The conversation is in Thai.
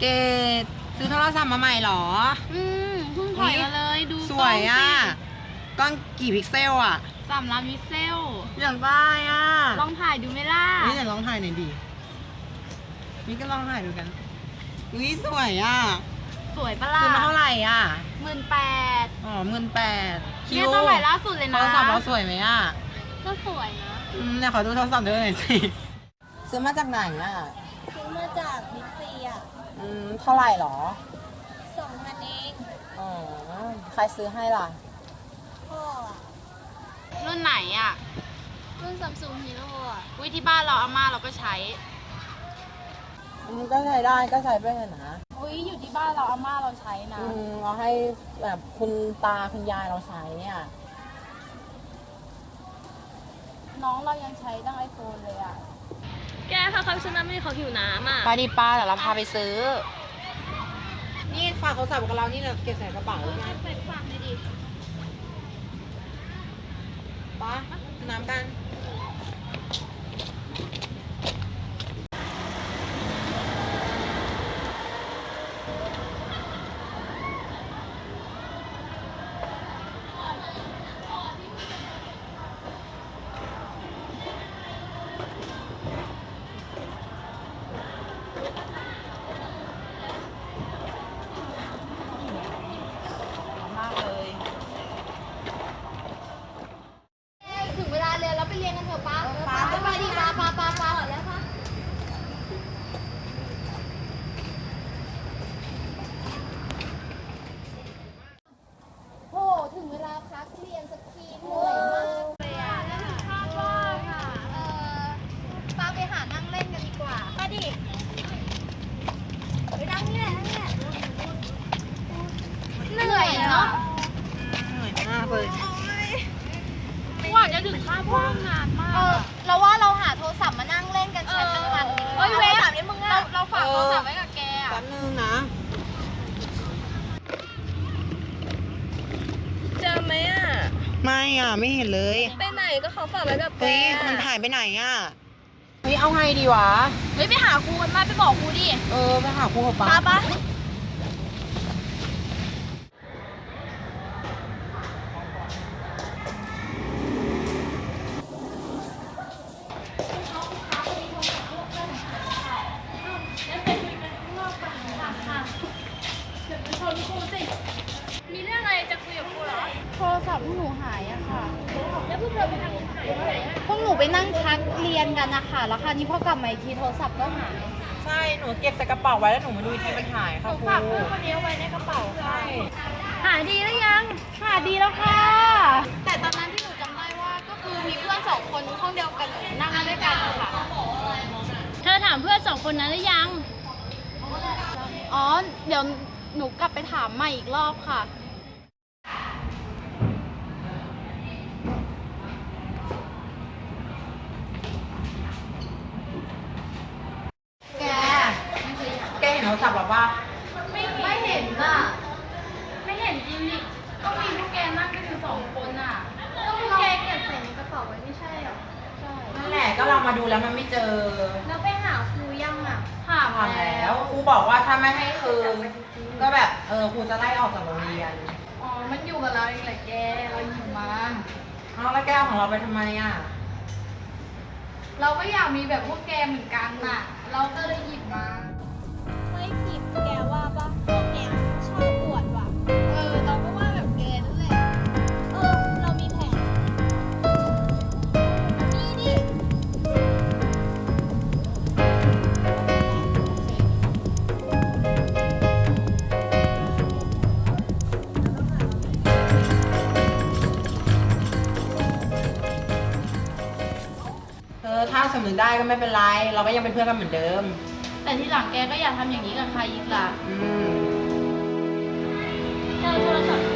เกดซื้อโทรศัพท์มาใหม่เหรอ อืมเพิ่งถอยมาเลยดูสวยอะกล้งกล้องกี่พิกเซลอะสิสามล้านพิกเซลอยากได้อะลองถ่ายดูไหมล่ะนี่เดี๋ยวลองถ่ายหน่อยดินี่ก็ลองถ่ายดูกันอุ้ยสวยอะสวยปะล่ะซื้อมาเท่าไหร่อะหมื่นแปดอ๋อหมื่นแปดคิเนี่ยวต้องใหม่ล่าสุดเลยโทนะรศัพท์เราสวยไหมอะก็สวยนะอืมเนี่ยขอดูโทรศัพท์ด้วยหน่อยสิซื้อมาจากไหนอะซื้อมาจากบิ๊กซี อะอืมเท่าไหร่หรอสองพันเองอ๋อใครซื้อให้ล่ะ พ่ออะรุ่นไหนอะ รุ่นซัมซุงฮีโร่อะวิที่บ้านเราอาม่าเราก็ใช้ อืมก็ใช้ได้ก็ใช้ไปเถอะนะอุ้ยอยู่ที่บ้านเราอาม่าเราใช้นะ อืมเราให้แบบคุณตาคุณยายเราใช้เนี่ย น้องเรายังใช้ตั้งไอโฟนเลยอะ แกเขาเขาฉันน้ำไม่เขาหิวน้ำอะไปดิป้าเดี๋ยวเราพาไปซื้อ นี่ฝากโทรศัพท์กับเรานี่เราเก็บใส่กระเป๋านะใส่ฝากเลยดิ ป้าน้ำกัน มากเลย ถึงเวลาเรียนแล้วไปเรียนกันเถอะป้าป้าไปดิป้าป้าป้าป้าก่อนแล้วป้าโหถึงเวลาพักเรียนสักทีเหนื่อยมากเลยอะภาพว่าค่ะ เออป้าไปหานั่งเล่นกันดีกว่าป้าดิไปนั่งนี่แหละนั่งนี่แหละ เหนื่อยเนาะเหนื่อยมากเลยกว่าจะถึงค่าพ่องนานมาเอกอเราว่าเราหาโทรศัพท์มานั่งเล่นกันแชทกันมันเฮ้ยเวฟโทรศัพท์นี่มึงเราอะเราฝากโทรศัพท์ไว้กับแกอะแป๊บนึงนะ เจอไหมอะ ไม่อะ ไม่เห็นเลย ไปไหนก็เขาฝากไว้กับแกเฮ้ยมันถ่ายไปไหนอะเฮ้ยเอาไงดีวะ เฮ้ยไปหาครูกันมาไปบอกครูดิเออไปหาครูกับป้า ป้าปะมีเรื่องอะไรจะคุยกับกูเหรอ โทรศัพท์พวกหนูหายอะค่ะ แล้วพวกเธอไปทำหายที่ไหนอะพวกหนูไปนั่งพักเรียนกันนะคะแล้วคราวนี้พอกลับมาอีกทีโทรศัพท์ก็หาย ใช่ หนูเก็บใส่กระเป๋าไว้แล้วหนูมาดูอีกทีมันหายค่ะครูฝากเพื่อนคนนี้ไว้ในกระเป๋าค่ะใช่หายดีแล้วยัง หายดีแล้วค่ะ แต่ตอนนั้นที่หนูจำได้ว่าก็คือมีเพื่อนสองคนห้องเดียวกันนั่งมาด้วยกันค่ะเธอถามเพื่อนสองคนนั้นหรือยัง อ๋อ เดี๋ยวหนูกลับไปถามใหม่อีกรอบค่ะ แก แกเห็นโทรศัพท์หรอปะไม่ไม่เห็นอะ ไม่เห็นจริงดิก็มีพวกแกนั่งกันอยู่สองคนอะก็พวกแกเก็บใส่ในกระเป๋าไว้ไม่ใช่เหรอ ใช่ นั่นแหละก็เรามาดูแล้วมันไม่เจอแล้วไปหาครูยังอะถามผ่านแล้แล้ววครูบอกว่าถ้าไม่ให้คืนก็แบบเออครูจะไล่ออกจากโรงเรียน อ๋อ มันอยู่กับเราเองแหละแก เราหยิบมาเอาแล้วแก้วของเราไปทำไมอะ เราก็อยากมีแบบพวกแกเหมือนกันน่ะ เราก็เลยหยิบมาำนึกได้ก็ไม่เป็นไร เราก็ยังเป็นเพื่อนกันเหมือนเดิม แต่ที่หลังแกก็อย่าทำอย่างนี้กับใครอีกล่ะอืม เธอโทรศัพท์